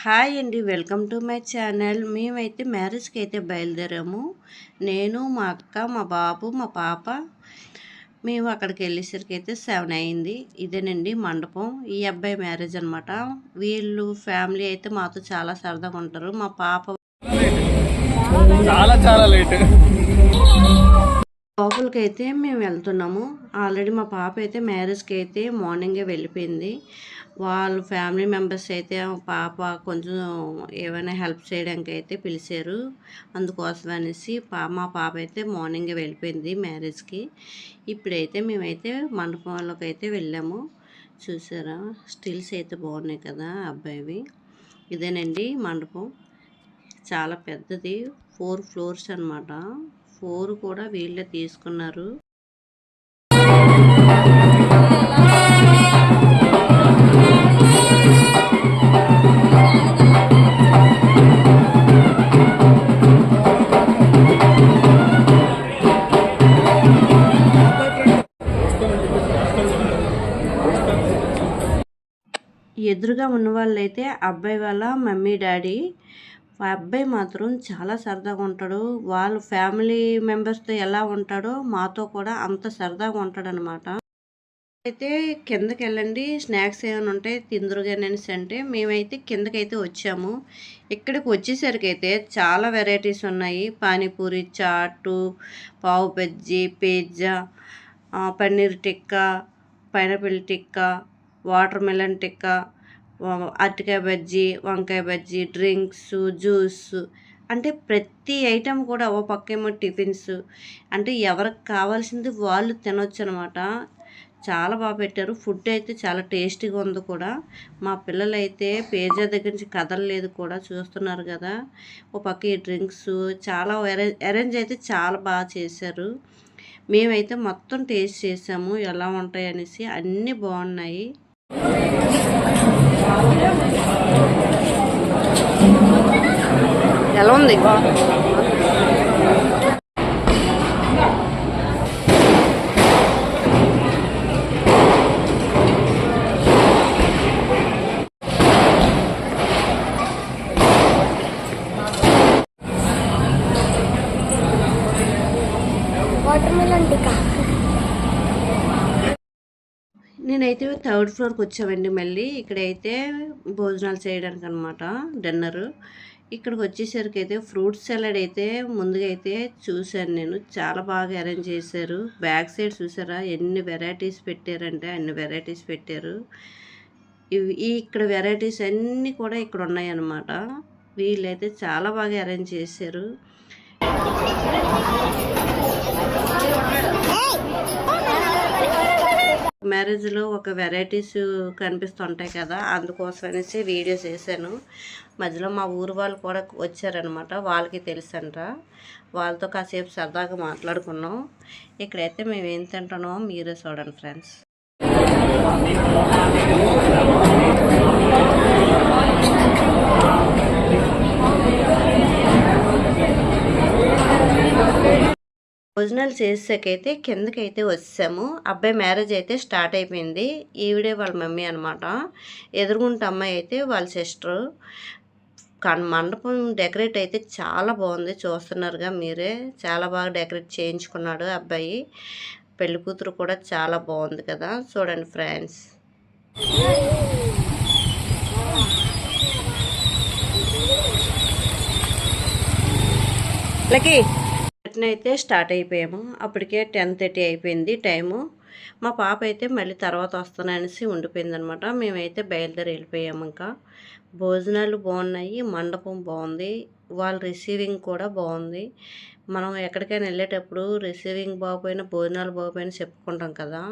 Hi అండి. Welcome to my channel. మేమైతే మ్యారేజ్కి అయితే బయలుదేరాము. నేను మా అక్క మా బాబు మా పాప మేము అక్కడికి వెళ్ళేసరికి అయితే సెవెన్ అయింది. ఇదేనండి మండపం. ఈ అబ్బాయి మ్యారేజ్ అనమాట వీళ్ళు ఫ్యామిలీ అయితే మాతో చాలా సరదాగా ఉంటారు. మా పాప చాలా చాలా లేట్. లోపలికి అయితే మేము వెళ్తున్నాము. ఆల్రెడీ మా పాప అయితే మ్యారేజ్కి అయితే మార్నింగే వెళ్ళిపోయింది. వాళ్ళ ఫ్యామిలీ మెంబర్స్ అయితే పాప కొంచెం ఏమైనా హెల్ప్ చేయడానికి అయితే పిలిచారు. అందుకోసం అనేసి పా మా పాప అయితే మార్నింగే వెళ్ళిపోయింది మ్యారేజ్కి. ఇప్పుడైతే మేమైతే మండపంలోకి అయితే వెళ్ళాము. చూసారా? స్టిల్స్ అయితే బాగున్నాయి కదా అబ్బాయివి. ఇదేనండి మండపం. చాలా పెద్దది. ఫోర్ ఫ్లోర్స్ అనమాట ఫోర్ కూడా వీళ్ళే తీసుకున్నారు. ఎదురుగా ఉన్న వాళ్ళైతే అబ్బాయి వాళ్ళ మమ్మీ డాడీ మా అబ్బాయి మాత్రం చాలా సరదాగా ఉంటాడు. వాళ్ళ ఫ్యామిలీ మెంబర్స్తో ఎలా ఉంటాడో మాతో కూడా అంత సరదాగా ఉంటాడు అనమాట అయితే కిందకి వెళ్ళండి స్నాక్స్ ఏమైనా ఉంటే తిందురుగానేసి అంటే మేమైతే కిందకైతే వచ్చాము. ఇక్కడికి వచ్చేసరికి అయితే చాలా వెరైటీస్ ఉన్నాయి. Panipuri chaat pav bhaji pizza paneer tikka pineapple tikka watermelon tikka అరటికాయ బజ్జీ వంకాయ బజ్జీ డ్రింక్స్ జ్యూస్. అంటే ప్రతి ఐటెం కూడా ఓ పక్కేమో టిఫిన్స్. అంటే ఎవరికి కావాల్సింది వాళ్ళు తినొచ్చు అనమాట చాలా బాగా పెట్టారు. ఫుడ్ అయితే చాలా టేస్టీగా ఉంది కూడా. మా పిల్లలైతే పేజా దగ్గర నుంచి కదలలేదు కూడా చూస్తున్నారు కదా. ఓ పక్క ఈ డ్రింక్స్ చాలా అరేంజ్ అయితే చాలా బాగా చేశారు. మేమైతే మొత్తం టేస్ట్ చేసాము. ఎలా ఉంటాయి అనేసి అన్నీ బాగున్నాయి. ఎలా ఉంది వాటర్ మిలన్ టికా నేనైతే థర్డ్ ఫ్లోర్కి వచ్చామండి మళ్ళీ. ఇక్కడైతే భోజనాలు చేయడానికి అనమాట డిన్నర్. ఇక్కడికి వచ్చేసరికి అయితే ఫ్రూట్ సలాడ్ అయితే ముందుగా అయితే చూశాను నేను. చాలా బాగా అరేంజ్ చేశారు. బ్యాక్ సైడ్ చూసారా? ఎన్ని వెరైటీస్ పెట్టారంటే అన్ని వెరైటీస్ పెట్టారు. ఇవి ఇక్కడ వెరైటీస్ అన్నీ కూడా ఇక్కడ ఉన్నాయి అన్నమాట వీళ్ళైతే చాలా బాగా అరేంజ్ చేశారు. మ్యారేజ్లో ఒక వెరైటీస్ కనిపిస్తుంటాయి కదా అందుకోసం అనేసి వీడియో చేశాను. మధ్యలో మా ఊరు వాళ్ళు కూడా వచ్చారనమాట వాళ్ళకి తెలుసంట. వాళ్ళతో కాసేపు సరదాగా మాట్లాడుకున్నాం. ఇక్కడైతే మేము ఏం తింటున్నామో మీరే చూడండి ఫ్రెండ్స్. భోజనాలు చేసాకైతే కిందకైతే వచ్చాము. అబ్బాయి మ్యారేజ్ అయితే స్టార్ట్ అయిపోయింది. ఈవిడే వాళ్ళ మమ్మీ అనమాట ఎదురుగుంట అమ్మాయి అయితే వాళ్ళ సిస్టరు. కానీ మండపం డెకరేట్ అయితే చాలా బాగుంది. చూస్తున్నారుగా మీరే. చాలా బాగా డెకరేట్ చేయించుకున్నాడు అబ్బాయి. పెళ్ళి కూతురు కూడా చాలా బాగుంది కదా. చూడండి ఫ్రెండ్స్. లక్కీ అయితే స్టార్ట్ అయిపోయాము. అప్పటికే టెన్ థర్టీ అయిపోయింది టైము. మా పాప అయితే మళ్ళీ తర్వాత వస్తాననేసి ఉండిపోయింది అనమాట మేమైతే బయలుదేరి వెళ్ళిపోయాము ఇంకా. భోజనాలు బాగున్నాయి మండపం బాగుంది వాళ్ళ రిసీవింగ్ కూడా బాగుంది. మనం ఎక్కడికైనా వెళ్ళేటప్పుడు రిసీవింగ్ బాగోపోయినా భోజనాలు బాగోపోయినా చెప్పుకుంటాం కదా.